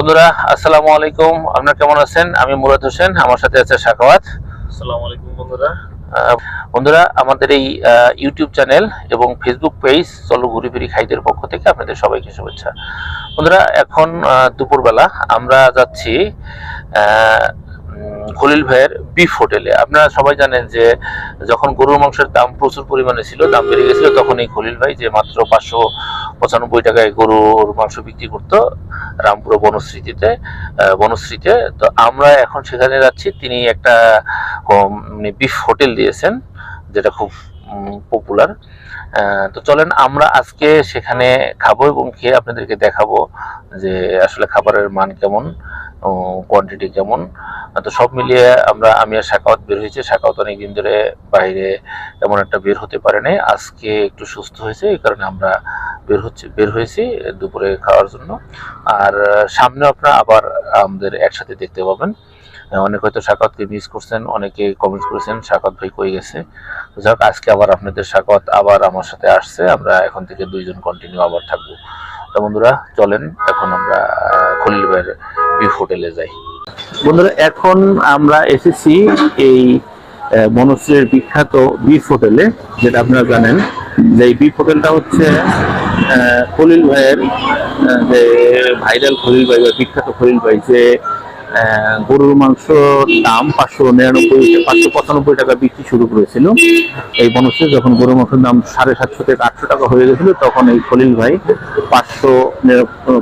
বন্ধুরা আসসালামু আলাইকুম। আপনারা কেমন আছেন? আমি মুরাদ হোসেন আমার সাথে আছে সাখাওয়াত। আসসালামু আলাইকুম বন্ধুরা। বন্ধুরা আমাদের এই ইউটিউব চ্যানেল এবং ফেসবুক পেজ চলো ঘুরি ফিরি খাইদের পক্ষ থেকে আপনাদের সবাইকে শুভেচ্ছা। বন্ধুরা এখন দুপুরবেলা আমরা যাচ্ছি খলিল ভাইয়ের বিফ হোটেলে আপনারা সবাই জানেন যে যখন গরুর মাংসের দাম প্রচুর পরিমাণে ছিল, দাম বেড়ে গেছিল, তখন এই খলিল ভাই যে মাত্র পাঁচশো পঁচানব্বই টাকায় গরুর মাংস বিক্রি করতো রামপুর বনশ্রীতে বনশ্রীতে। তো আমরা এখন সেখানে যাচ্ছি, তিনি একটা মানে বিফ হোটেল দিয়েছেন, যেটা খুব পপুলার তো চলেন আমরা আজকে সেখানে খাব এবং খেয়ে আপনাদেরকে দেখাবো যে আসলে খাবারের মান কেমন। কোয়ান্টিটি কেমন তো সব মিলিয়ে আমরা, আমি আর শাকাওয়াত বের হয়েছে। শাকাওয়াত অনেকদিন ধরে বাইরে এমন একটা বের হতে পারে নাই। আজকে একটু সুস্থ হয়েছে, এই কারণে আমরা বের হচ্ছে, বের হয়েছি দুপুরে খাওয়ার জন্য। আর সামনে আপনারা আবার আমাদের একসাথে দেখতে পাবেন। অনেকে হয়তো সাকাতকে মিস করছেন, অনেকে কমেন্ট করেছেন সাকাত ভাই কই গেছে? যাক, আজকে আবার আপনাদের সাকাত আবার আমার সাথে আসছে। আমরা এখন থেকে দুইজন কন্টিনিউ আবার থাকব। তো বন্ধুরা, চলেন, এখন আমরা খলিল ভাইয়ের বিফ হোটেলে যাই। বন্ধুরা, এখন আমরা এসেছি এই মনুষ্যের বিখ্যাত বিফ হোটেলে, যেটা আপনারা জানেন যে এই বিফ হোটেলটা হচ্ছে খলিল ভাইয়ের যে ভাইরাল খলিল ভাই বা বিখ্যাত খলিল ভাই, যে গরুর মাংস দাম পাঁচশো নিরানব্বই, পাঁচশো পঁচানব্বই টাকা বিক্রি শুরু করেছিল। এই বনশ্রী যখন গরুর মাংসের দাম সাড়ে সাতশো থেকে আটশো টাকা হয়ে গেছিল, তখন এই খলিল ভাই পাঁচশো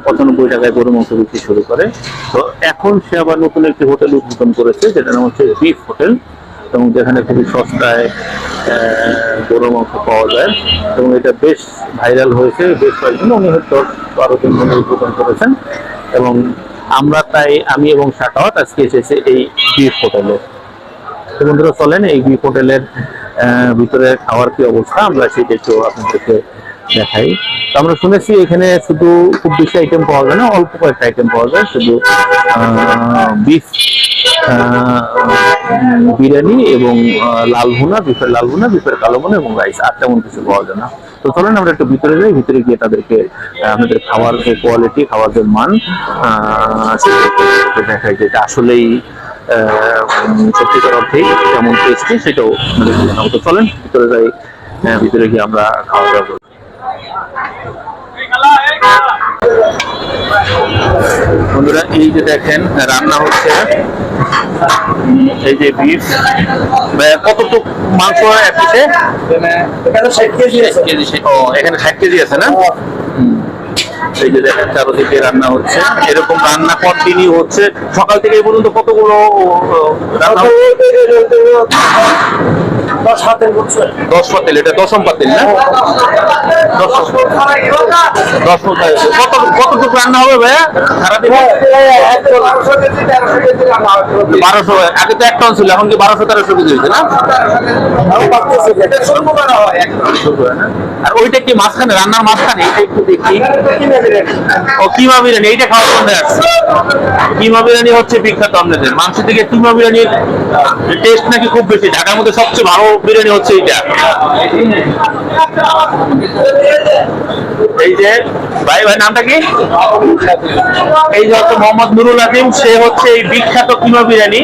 পঁচানব্বই টাকায় গরুর মাংস বিক্রি শুরু করে। তো এখন সে আবার নতুন একটি হোটেল উদ্বোধন করেছে, যেটার নাম হচ্ছে বিফ হোটেল, এবং যেখানে খুবই সস্তায় গরুর মাংস পাওয়া যায়। এবং এটা বেশ ভাইরাল হয়েছে, বেশ কয়েকজন, উনি হয়তো বারো জন উদ্বোধন করেছেন। এবং আমরা তাই, আমি এবং শাকাওয়াত আজকে এসেছে এই বিফ হোটেলে তো বন্ধুরা, চলেন এই বিফ হোটেলের ভিতরে খাওয়ার কি অবস্থা? আমরা সেটা একটু আপনাদেরকে দেখাই। তো আমরা শুনেছি এখানে শুধু খুব বেশি আইটেম পাওয়া যায় না অল্প কয়েকটা আইটেম পাওয়া যায় শুধু বিফ বিরিয়ানি এবং লাল ভুনা বিফের লাল ভুনা বিফের কালো ভুনা এবং রাইস আর তেমন কিছু পাওয়া যায় না। তো চলেন আমরা একটু ভিতরে যাই ভিতরে গিয়ে তাদেরকে আমাদের খাওয়ার যে কোয়ালিটি খাওয়ার যে মান আহ, সেটা একটু দেখাই যে এটা আসলেই সত্যিকার অর্থেই কেমন টেস্টি সেটাও তো চলেন ভিতরে যাই ভিতরে গিয়ে আমরা খাওয়া দাওয়া করি বন্ধুরা এই যে দেখেন রান্না হচ্ছে। এই যে বিফ কতটুক মাংস এক পিসে এখানে ষাট কেজি আছে। ও এখানে ষাট কেজি আছে না। এই যে দেখেন চারোদিকে রান্না হচ্ছে এরকম রান্না কন্টিনিউ হচ্ছে। সকাল থেকে এই পর্যন্ত কতগুলো রান্না দশ দশ পাতিল এটা দশম পাতিল না? দশ দশ পাতিল। কত কতটুকু রান্না হবে ভাইয়া? সারাদিনে? বারোশো আগে তো এক টন ছিল এখন কি বারোশো তেরোশো কেজি হয়েছে না? আর ওইটা কি মাঝখানে রান্নার মাঝখানে? এইটা একটু দেখি। ও কিমা বিরিয়ানি এইটা খাওয়ার জন্য আসছে। কিমা বিরিয়ানি হচ্ছে বিখ্যাত আপনাদের। মাংসের থেকে কিমা বিরিয়ানির টেস্ট নাকি খুব বেশি? ঢাকার মধ্যে সবচেয়ে ভালো বিরিয়ানি হচ্ছে এইটা। এই যে, ভাই ভাই, নামটা কি? এই যে হচ্ছে মোহাম্মদ নুরুল আজিম সে হচ্ছে এই বিখ্যাত কিমা বিরিয়ানি,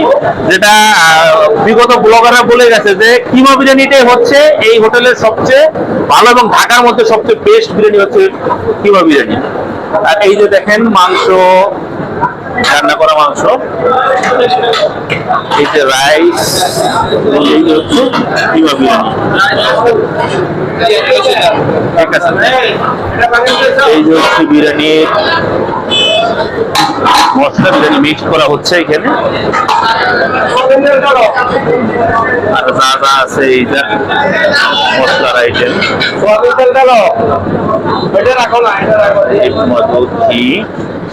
যেটা বিগত ব্লগাররা বলে গেছে যে কিমা বিরিয়ানিটাই হচ্ছে এই হোটেলের সবচেয়ে ভালো এবং ঢাকার মধ্যে সবচেয়ে বেস্ট বিরিয়ানি হচ্ছে কিমা বিরিয়ানি। আর এই যে দেখেন মাংস রান্না করা মাংস। এই যে রাইস এই যে হচ্ছে কিমা বিরিয়ানি। ঠিক আছে? এই যে হচ্ছে বিরিয়ানির মশলা বিরিয়ানি মিক্স করা হচ্ছে এখানে। আর যা যা আছে এইটা মশলার আইটেম মধু ঘি।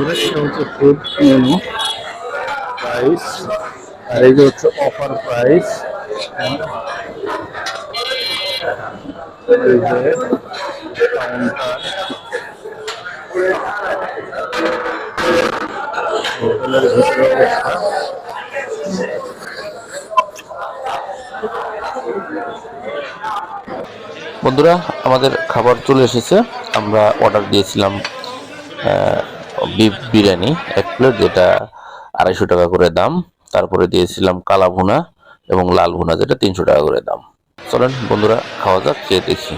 এটা হচ্ছে ফুড মেনু প্রাইস আর এই হচ্ছে অফার প্রাইস বন্ধুরা, আমাদের খাবার চলে এসেছে। আমরা অর্ডার দিয়েছিলাম বিফ বিরিয়ানি এক প্লেট যেটা আড়াইশো টাকা করে দাম। তারপরে দিয়েছিলাম কালা ভুনা এবং লাল ভুনা, যেটা তিনশো টাকা করে দাম। চলেন বন্ধুরা, খাওয়া যাক, খেয়ে দেখি।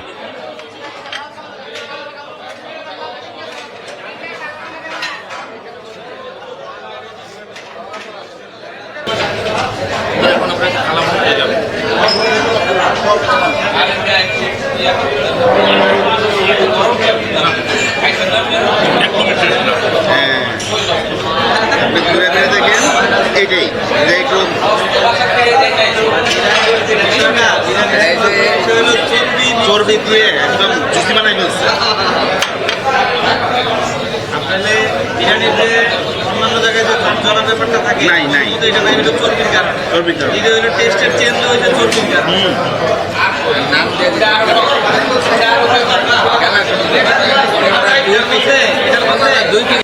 আপনি ঘুরে ফিরে দেখেন এটাই যে একটু চর্বি দিয়ে একদম জুসি বানাই ফেলছে। নাই, নাই। চর্বির কারণে। এটা হলো টেস্টের চেঞ্জ হয়েছে চর্বির কারণে। দুই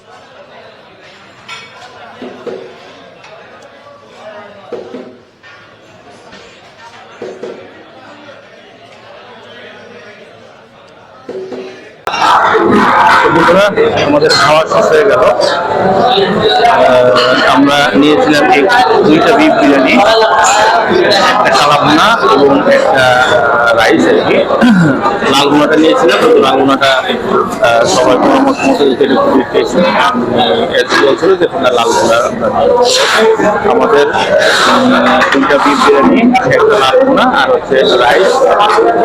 আমাদের খাওয়া শেষ হয়ে গেল। আমরা নিয়েছিলাম এক দুইটা বিফ বিরিয়ানি, একটা কালা ভুনা এবং একটা রাইস আর কি। লাল ভুনাটা নিয়েছিলাম কিন্তু লাল ভুনাটা সবাই কোনো মতো যেটা খুবই টেস্ট বলছিল যে তোমরা লাল ভুনা আমাদের দুইটা বিফ বিরিয়ানি, একটা লাল ভুনা আর হচ্ছে রাইস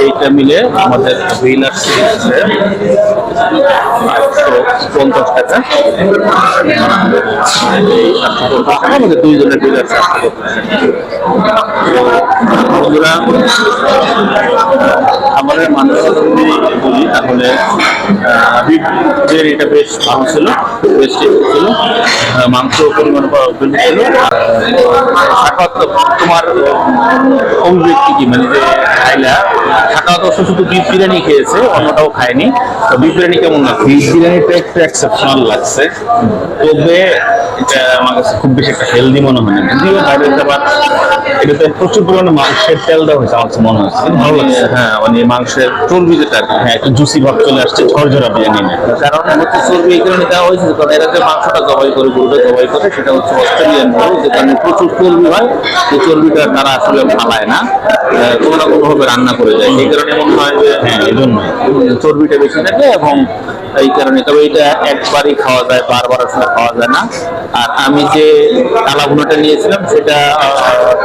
এইটা মিলে আমাদের আসছে হচ্ছে আমাদের দুইজনের বিল তাহলে বিরিয়ানিটা বেশ ভালো ছিল, বেশ ছিল। মাংস পরিমাণ ছিল। তোমার অভিব্যক্তি কি মানে যে খাইলা সাক্ষাৎ অবশ্য শুধু বিফ বিরিয়ানি খেয়েছে অন্যটাও খায়নি। তো বিফ বিরিয়ানি কেমন লাগছে? বিফ বিরিয়ানিটা একটু এক্সেপশনাল লাগছে। তবে এটা আমার কাছে খুব বেশি একটা হেলদি মনে হয় না। যদিও বাইরে আবার এটাতে প্রচুর পরিমাণে মাংসের তেল দেওয়া হয়েছে আমার মনে হচ্ছে কিন্তু ভালো লাগছে। হ্যাঁ মানে মাংসের চর্বি যেটা। হ্যাঁ একটু জুসি ভাব চলে আসছে ঝরঝরা বিরিয়ানি না কারণ হচ্ছে চর্বি এই কারণে দেওয়া হয়েছে কারণ এরা যে মাংসটা জবাই করে গরুটা জবাই করে সেটা হচ্ছে অস্ট্রেলিয়ান গরু যেখানে প্রচুর চর্বি হয় সেই চর্বিটা তারা আসলে ফালায় না। কোনো না কোনো ভাবে রান্না করে যায়। সেই কারণে মনে হয় যে হ্যাঁ এই জন্য চর্বিটা বেশি থাকে এবং এই কারণে তবে এটা একবারই খাওয়া যায় বারবার আসলে খাওয়া যায় না। আর আমি যে কালাভুনাটা নিয়েছিলাম সেটা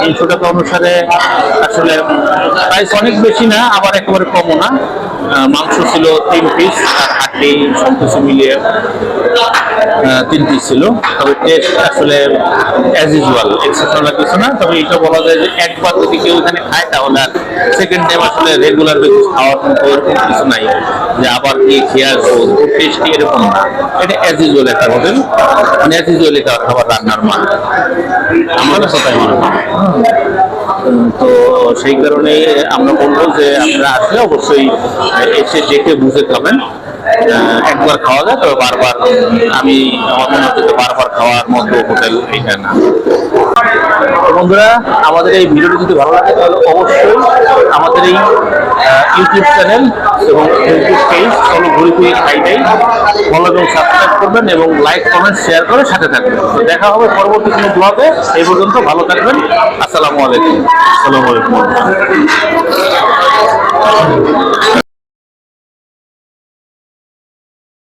তিনশো টাকা অনুসারে আসলে প্রাইস অনেক বেশি না আবার একেবারে কমও না। মাংস ছিল তিন পিস আর হাড্ডি সব মিলিয়ে তিন পিস ছিল। তবে টেস্ট আসলে অ্যাজ ইউজুয়াল এক্সেপশনাল কিছু না। তবে এটা বলা যায় যে একবার যদি কেউ এখানে খায় তাহলে আর সেকেন্ড টাইম আসলে রেগুলার বেসিস খাওয়ার মতো এরকম কিছু নাই। যে আবার গিয়ে খেয়ে আসব টেস্টি এরকম না। এটা অ্যাজ ইউজুয়াল একটা হোটেল মানে অ্যাজ ইউজুয়াল এটা খাবার রান্নার মান। আমার কাছে তাই মনে তো সেই কারণে আমরা বলব যে আপনারা আসলে অবশ্যই এসে দেখে বুঝে আহ, একবার খাওয়া যায়, তবে বারবার আমি বারবার খাওয়ার মতো হোটেল না। বন্ধুরা, আমাদের এই ভিডিওটি যদি ভালো লাগে, তাহলে অবশ্যই আমাদের এই ইউটিউব চ্যানেল এবং ফেসবুক পেজ ঘুরে ঘুরে খাইটাই ফলো এবং সাবস্ক্রাইব করবেন এবং লাইক কমেন্ট শেয়ার করে সাথে থাকবেন। তো দেখা হবে পরবর্তী কোনো ব্লগে এই পর্যন্ত ভালো থাকবেন। আসসালামু আলাইকুম। আসসালামু আলাইকুম।